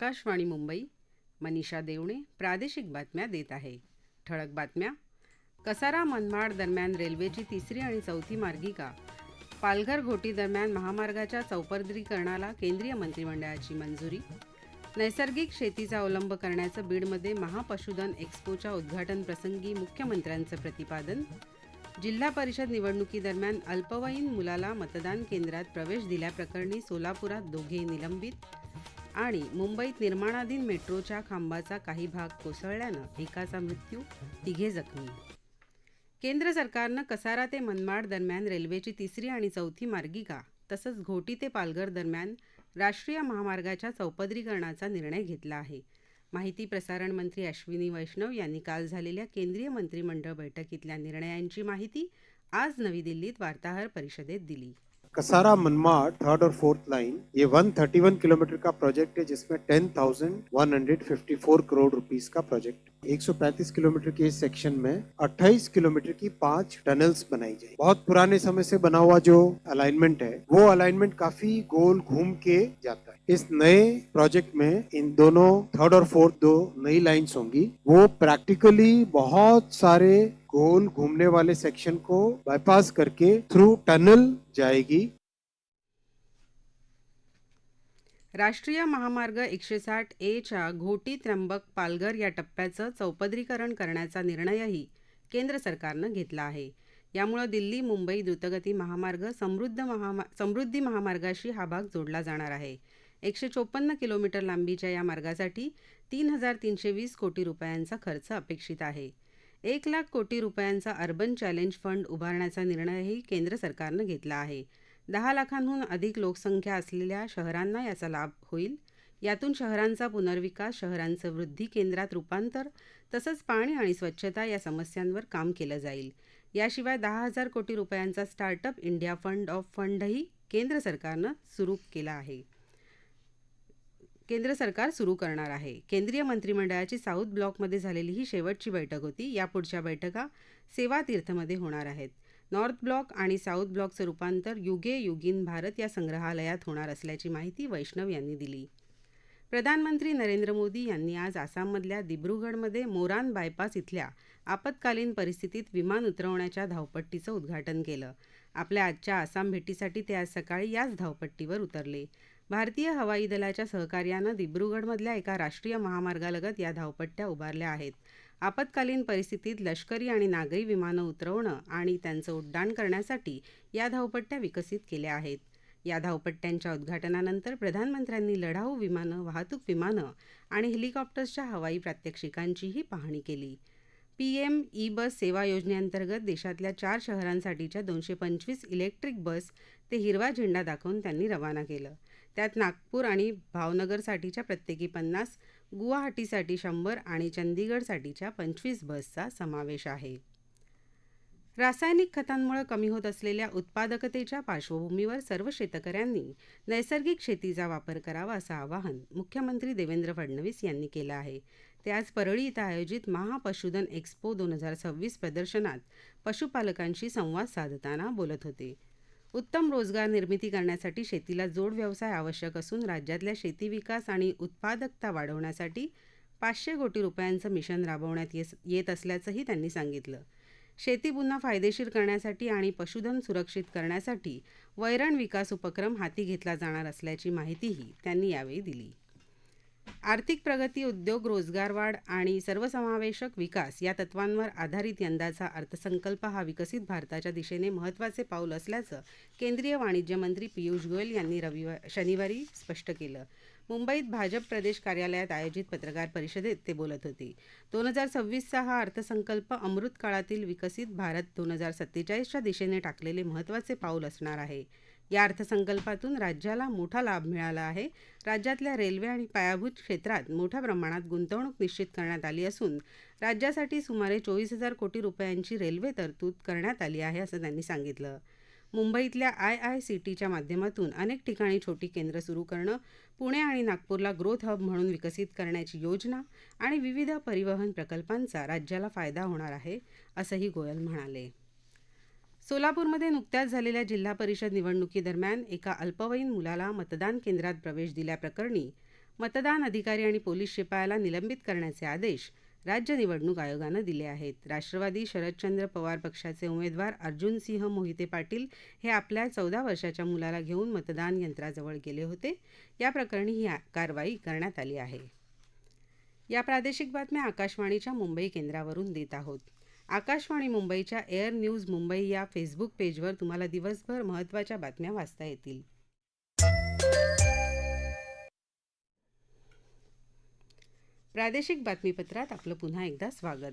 आकाशवाणी मुंबई. मनीषा देवणे प्रादेशिक बातम्या देत आहे. ठळक बातम्या. कसारा मनमाड दरम्यान रेल्वेची तिसरी आणि चौथी मार्गिका. पालघर घोटी दरम्यान महामार्गाच्या चौपदरीकरणाला केंद्रीय मंत्रिमंडळाची मंजुरी. नैसर्गिक शेतीचा अवलंब करण्याचं बीडमध्ये महापशुधन एक्स्पोच्या उद्घाटन प्रसंगी मुख्यमंत्र्यांचं प्रतिपादन. जिल्हा परिषद निवडणुकीदरम्यान अल्पवयीन मुलाला मतदान केंद्रात प्रवेश दिल्याप्रकरणी सोलापुरात दोघे निलंबित. आणि मुंबईत निर्माणाधीन मेट्रोच्या खांबाचा काही भाग कोसळल्यानं एकाचा मृत्यू तिघे जखमी. केंद्र सरकारनं कसारा ते मनमाड दरम्यान रेल्वेची तिसरी आणि चौथी मार्गिका तसंच घोटी ते पालघर दरम्यान राष्ट्रीय महामार्गाच्या चौपदरीकरणाचा निर्णय घेतला आहे. माहिती प्रसारण मंत्री अश्विनी वैष्णव यांनी काल झालेल्या केंद्रीय मंत्रिमंडळ बैठकीतल्या निर्णयांची माहिती आज नवी दिल्लीत वार्ताहर परिषदेत दिली. कसारा मनमाड थर्ड और फोर्थ लाइन ये 131 किलोमीटर का प्रोजेक्ट है जिसमें 10,154 करोड़ रुपीस का प्रोजेक्ट 135 किलोमीटर के इस सेक्शन में 28 किलोमीटर की पाँच टनल्स बनाई जाए। बहुत पुराने समय से बना हुआ जो अलाइनमेंट है वो अलाइनमेंट काफ़ी गोल घूम के जाता है। इस नए प्रोजेक्ट में इन दोनों थर्ड और फोर्थ दो नई लाइंस होंगी। वो प्रैक्टिकली बहुत सारे गोल घूमने वाले सेक्शन को बाईपास करके थ्रू टनल जाएगी। राष्ट्रीय महामार्ग एकशे साठ एच्या घोटी त्र्यंबक पालघर या टप्प्याचं चौपदरीकरण करण्याचा निर्णयही केंद्र सरकारनं घेतला आहे. यामुळं दिल्ली मुंबई द्रुतगती महामार्ग समृद्ध महामा समृद्धी महामार्गाशी हा भाग जोडला जाणार आहे. एकशे चोपन्न किलोमीटर लांबीच्या या मार्गासाठी तीन हजार तीनशे वीस कोटी रुपयांचा खर्च अपेक्षित आहे. एक लाख कोटी रुपयांचा अर्बन चॅलेंज फंड उभारण्याचा निर्णयही केंद्र सरकारनं घेतला आहे. दहा लाखांहून अधिक लोकसंख्या असलेल्या शहरांना याचा लाभ होईल. यातून शहरांचा पुनर्विकास शहरांचं वृद्धी केंद्रात रूपांतर तसंच पाणी आणि स्वच्छता या समस्यांवर काम केलं जाईल. याशिवाय दहा हजार कोटी रुपयांचा स्टार्टअप इंडिया फंड ऑफ फंडही केंद्र सरकारनं सुरू केला आहे. केंद्र सरकार सुरू करणार आहे. केंद्रीय मंत्रिमंडळाची साऊथ ब्लॉकमध्ये झालेली ही शेवटची बैठक होती. यापुढच्या बैठका सेवातीर्थमध्ये होणार आहेत. नॉर्थ ब्लॉक आणि साऊथ ब्लॉकचं रूपांतर युगे युगीन भारत या संग्रहालयात होणार असल्याची माहिती वैष्णव यांनी दिली. प्रधानमंत्री नरेंद्र मोदी यांनी आज आसाममधल्या दिब्रुगडमध्ये मोरान बायपास इथल्या आपत्कालीन परिस्थितीत विमान उतरवण्याच्या धावपट्टीचं उद्घाटन केलं. आपल्या आजच्या आसाम भेटीसाठी ते आज सकाळी याच धावपट्टीवर उतरले. भारतीय हवाई दलाच्या सहकार्यानं दिब्रुगडमधल्या एका राष्ट्रीय महामार्गालगत या धावपट्ट्या उभारल्या आहेत. आपत्कालीन परिस्थितीत लष्करी आणि नागरी विमानं उतरवणं आणि त्यांचं उड्डाण करण्यासाठी या धावपट्ट्या विकसित केल्या आहेत. या धावपट्ट्यांच्या उद्घाटनानंतर प्रधानमंत्र्यांनी लढाऊ विमानं वाहतूक विमानं आणि हेलिकॉप्टर्सच्या हवाई प्रात्यक्षिकांचीही पाहणी केली. पीएम ई बस सेवा योजनेअंतर्गत देशातल्या चार शहरांसाठीच्या दोनशे पंचवीस इलेक्ट्रिक बस ते हिरवा झेंडा दाखवून त्यांनी रवाना केलं. त्यात नागपूर आणि भावनगरसाठीच्या प्रत्येकी पन्नास गुवाहाटीसाठी शंभर आणि चंदीगडसाठीच्या पंचवीस बसचा समावेश आहे. रासायनिक खतांमुळे कमी होत असलेल्या उत्पादकतेच्या पार्श्वभूमीवर सर्व शेतकऱ्यांनी नैसर्गिक शेतीचा वापर करावा असं आवाहन मुख्यमंत्री देवेंद्र फडणवीस यांनी केलं आहे. ते आज परळी इथं आयोजित महापशुधन एक्स्पो दोन हजार सव्वीस प्रदर्शनात पशुपालकांशी संवाद साधताना बोलत होते. उत्तम रोजगार निर्मिती करण्यासाठी शेतीला जोड व्यवसाय आवश्यक असून राज्यातल्या शेती विकास आणि उत्पादकता वाढवण्यासाठी पाचशे कोटी रुपयांचं मिशन राबवण्यात येत असल्याचंही त्यांनी सांगितलं. शेती पुन्हा फायदेशीर करण्यासाठी आणि पशुधन सुरक्षित करण्यासाठी वैरण विकास उपक्रम हाती घेतला जाणार असल्याची माहितीही त्यांनी यावेळी दिली. आर्थिक प्रगती उद्योग रोजगार वाढ आणि सर्वसमावेशक विकास या तत्वांवर आधारित यंदाचा अर्थसंकल्प हा विकसित भारताच्या दिशेने महत्त्वाचे पाऊल असल्याचं केंद्रीय वाणिज्य मंत्री पियुष गोयल यांनी रविवार शनिवारी स्पष्ट केलं. मुंबईत भाजप प्रदेश कार्यालयात आयोजित पत्रकार परिषदेत ते बोलत होते. दोन हजार सव्वीसचा हा अर्थसंकल्प अमृत काळातील विकसित भारत दोन हजार सत्तेचाळीसच्या दिशेने टाकलेले महत्त्वाचे पाऊल असणार आहे. या अर्थसंकल्पातून राज्याला मोठा लाभ मिळाला आहे. राज्यातल्या रेल्वे आणि पायाभूत क्षेत्रात मोठ्या प्रमाणात गुंतवणूक निश्चित करण्यात आली असून राज्यासाठी सुमारे चोवीस हजार कोटी रुपयांची रेल्वे तरतूद करण्यात आली आहे असं त्यांनी सांगितलं. मुंबईतल्या आय आय सी टीच्या माध्यमातून अनेक ठिकाणी छोटी केंद्र सुरू करणं पुणे आणि नागपूरला ग्रोथ हब म्हणून विकसित करण्याची योजना आणि विविध परिवहन प्रकल्पांचा राज्याला फायदा होणार आहे असंही गोयल म्हणाले. सोलापूरमध्ये नुकत्याच झालेल्या जिल्हा परिषद निवडणुकीदरम्यान एका अल्पवयीन मुलाला मतदान केंद्रात प्रवेश दिल्याप्रकरणी मतदान अधिकारी आणि पोलीस शिपायाला निलंबित करण्याचे आदेश राज्य निवडणूक आयोगानं दिले आहेत. राष्ट्रवादी शरदचंद्र पवार पक्षाचे उमेदवार अर्जुन सिंह मोहिते पाटील हे आपल्या चौदा वर्षाच्या मुलाला घेऊन मतदान यंत्राजवळ गेले होते. या प्रकरणी ही आ- कारवाई करण्यात आली आहे. या प्रादेशिक बातम्या आकाशवाणीच्या मुंबई केंद्रावरून देत आहोत. आकाशवाणी मुंबईच्या एअर न्यूज मुंबई या फेसबुक पेजवर तुम्हाला दिवसभर महत्त्वाच्या बातम्या वाचता येतील. प्रादेशिक बातमीपत्रात आपलं पुन्हा एकदा स्वागत.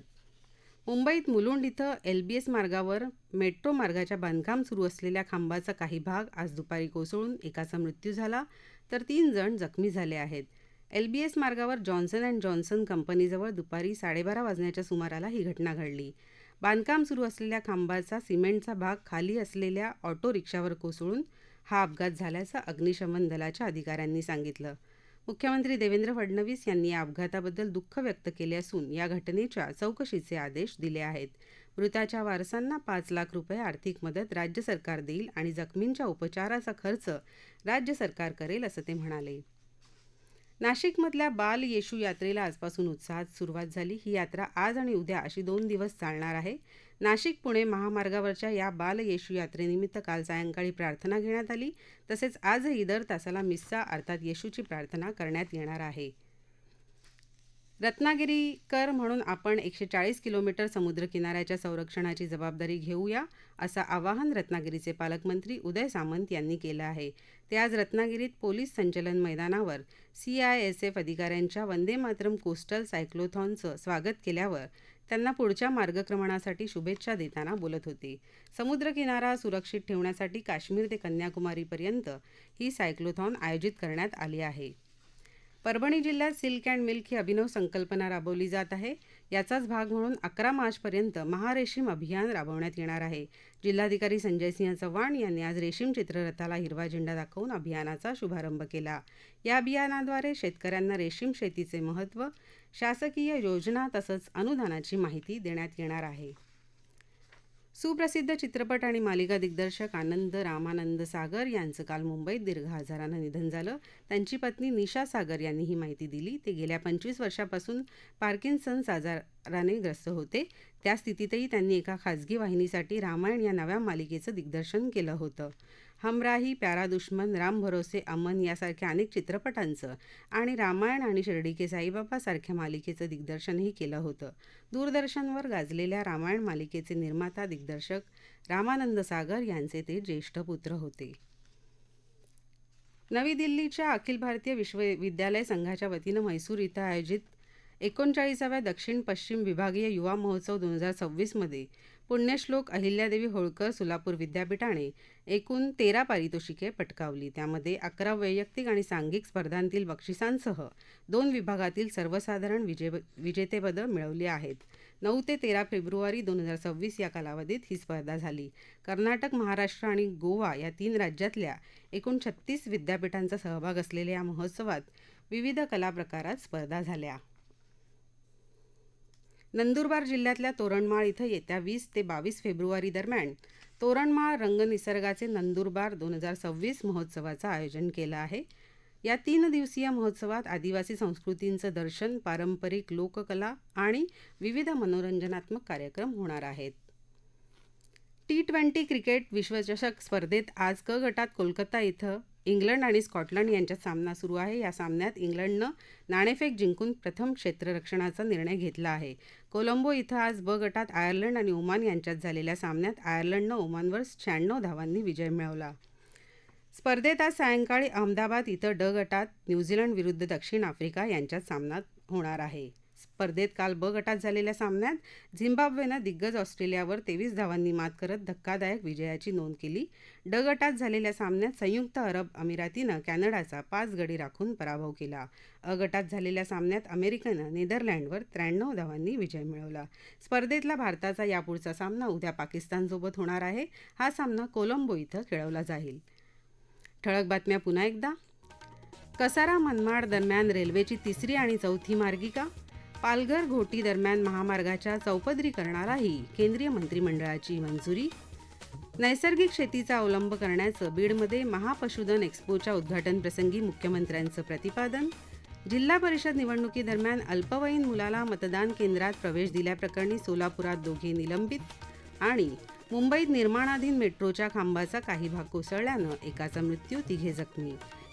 मुंबईत मुलुंड इथं एल बी एस मार्गावर मेट्रो मार्गाच्या बांधकाम सुरू असलेल्या खांबाचा काही भाग आज दुपारी कोसळून एकाचा मृत्यू झाला तर तीन जण जखमी झाले आहेत. एल बी एस मार्गावर जॉन्सन अँड जॉन्सन कंपनीजवळ दुपारी साडेबारा वाजण्याच्या सुमाराला ही घटना घडली. बांधकाम सुरू असलेल्या खांबाचा सिमेंटचा भाग खाली असलेल्या ऑटो रिक्षावर कोसळून हा अपघात झाल्याचं अग्निशमन दलाच्या अधिकाऱ्यांनी सांगितलं. मुख्यमंत्री देवेंद्र फडणवीस यांनी या अपघाताबद्दल दुःख व्यक्त केले असून या घटनेच्या चौकशीचे आदेश दिले आहेत. मृताच्या वारसांना पाच लाख रुपये आर्थिक मदत राज्य सरकार देईल आणि जखमींच्या उपचाराचा खर्च राज्य सरकार करेल असं ते म्हणाले. नाशिकमधल्या बाल येशू यात्रेला आजपासून उत्साहात सुरुवात झाली. ही यात्रा आज आणि उद्या अशी दोन दिवस चालणार आहे. नाशिक पुणे महामार्गावरच्या या बाल येशू यात्रेनिमित्त काल सायंकाळी प्रार्थना घेण्यात आली. तसेच आजही दर तासाला मिस्सा अर्थात येशूची प्रार्थना करण्यात येणार आहे. रत्नागिरीकर म्हणून आपण एकशे चाळीस किलोमीटर समुद्रकिनाऱ्याच्या संरक्षणाची जबाबदारी घेऊया असं आवाहन रत्नागिरीचे पालकमंत्री उदय सामंत यांनी केलं आहे. ते आज रत्नागिरीत पोलीस संचलन मैदानावर सी आय एस एफ अधिकाऱ्यांच्या वंदे मातरम कोस्टल सायक्लोथॉनचं स्वागत केल्यावर त्यांना पुढच्या मार्गक्रमणासाठी शुभेच्छा देताना बोलत होते. समुद्रकिनारा सुरक्षित ठेवण्यासाठी काश्मीर ते कन्याकुमारीपर्यंत ही सायक्लोथॉन आयोजित करण्यात आली आहे. परभणी जिल्ह्यात सिल्क अँड मिल्क ही अभिनव संकल्पना राबवली जात आहे. याचाच भाग म्हणून अकरा मार्चपर्यंत महारेशीम अभियान राबवण्यात येणार आहे. जिल्हाधिकारी संजय सिंह चव्हाण यांनी आज रेशीम चित्ररथाला हिरवा झेंडा दाखवून अभियानाचा शुभारंभ केला. या अभियानाद्वारे शेतकऱ्यांना रेशीम शेतीचे महत्त्व शासकीय योजना तसंच अनुदानाची माहिती देण्यात येणार आहे. सुप्रसिद्ध चित्रपट आणि मालिका दिग्दर्शक आनंद रामानंद सागर यांचं काल मुंबईत दीर्घ आजारानं निधन झालं. त्यांची पत्नी निशा सागर यांनी ही माहिती दिली. ते गेल्या पंचवीस वर्षापासून पार्किन्सन्स आजाराने ग्रस्त होते. त्या स्थितीतही त्यांनी एका खाजगी वाहिनीसाठी रामायण या नव्या मालिकेचं दिग्दर्शन केलं होतं. हमराही प्यारा दुश्मन राम भरोसे अमन यासारख्या अनेक चित्रपटांचं आणि रामायण आणि शिर्डी के साईबाबा सारख्या मालिकेचं दिग्दर्शनही केलं होतं. दूरदर्शनवर गाजलेल्या रामायण मालिकेचे निर्माता दिग्दर्शक रामानंद सागर यांचे ते ज्येष्ठ पुत्र होते. नवी दिल्लीच्या अखिल भारतीय विश्वविद्यालय संघाच्या वतीनं म्हैसूर इथं आयोजित एकोणचाळीसाव्या दक्षिण पश्चिम विभागीय युवा महोत्सव दोन हजार सव्वीसमध्ये पुण्यश्लोक अहिल्यादेवी होळकर सोलापूर विद्यापीठाने एकूण तेरा पारितोषिके पटकावली. त्यामध्ये अकरा वैयक्तिक आणि सांघिक स्पर्धांतील बक्षिसांसह दोन विभागातील सर्वसाधारण विजे विजेतेपदं मिळवली आहेत. नऊ ते तेरा फेब्रुवारी दोन हजार सव्वीस या कालावधीत ही स्पर्धा झाली. कर्नाटक महाराष्ट्र आणि गोवा या तीन राज्यातल्या एकूण छत्तीस विद्यापीठांचा सहभाग असलेल्या या महोत्सवात विविध कला प्रकारात स्पर्धा झाल्या. नंदुरबार जिल्ह्यातल्या तोरणमाळ इथं येत्या वीस ते बावीस फेब्रुवारी दरम्यान तोरणमाळ रंगनिसर्गाचे नंदुरबार दोन हजार सव्वीस महोत्सवाचं आयोजन केलं आहे. या तीन दिवसीय महोत्सवात आदिवासी संस्कृतींचं दर्शन पारंपरिक लोककला आणि विविध मनोरंजनात्मक कार्यक्रम होणार आहेत. टी ट्वेंटी क्रिकेट विश्वचषक स्पर्धेत आज क गटात कोलकाता इथं इंग्लंड आणि स्कॉटलंड यांच्यात सामना सुरू आहे. या सामन्यात इंग्लंडनं नाणेफेक जिंकून प्रथम क्षेत्ररक्षणाचा निर्णय घेतला आहे. कोलंबो इथं आज ब गटात आयर्लंड आणि ओमान यांच्यात झालेल्या सामन्यात आयर्लंडनं ओमानवर शहाण्णव धावांनी विजय मिळवला. स्पर्धेत आज सायंकाळी अहमदाबाद इथं ड गटात न्यूझीलंड विरुद्ध दक्षिण आफ्रिका यांच्यात सामना होणार आहे. स्पर्धेत काल ब गटात झालेल्या सामन्यात झिम्बाब्वेनं दिग्गज ऑस्ट्रेलियावर तेवीस धावांनी मात करत धक्कादायक विजयाची नोंद केली. ड गटात झालेल्या सामन्यात संयुक्त अरब अमिरातीनं कॅनडाचा पाच गडी राखून पराभव केला. अ गटात झालेल्या सामन्यात अमेरिकेनं नेदरलँडवर त्र्याण्णव धावांनी विजय मिळवला. स्पर्धेतला भारताचा यापुढचा सामना उद्या पाकिस्तानसोबत होणार आहे. हा सामना कोलंबो इथं खेळवला जाईल. ठळक बातम्या पुन्हा एकदा. कसारा मनमाड दरम्यान रेल्वेची तिसरी आणि चौथी मार्गिका पालघर घोटी दरम्यान महामार्गाच्या चौपदरीकरणालाही केंद्रीय मंत्रिमंडळाची मंजुरी. नैसर्गिक शेतीचा अवलंब करण्याचं बीडमध्ये महापशुधन एक्स्पोच्या उद्घाटनप्रसंगी मुख्यमंत्र्यांचं प्रतिपादन. जिल्हा परिषद निवडणुकीदरम्यान अल्पवयीन मुलाला मतदान केंद्रात प्रवेश दिल्याप्रकरणी सोलापुरात दोघे निलंबित आणि मुंबईत निर्माणाधीन मेट्रोच्या खांबाचा काही भाग कोसळल्यानं एकाचा मृत्यू तिघे जखमी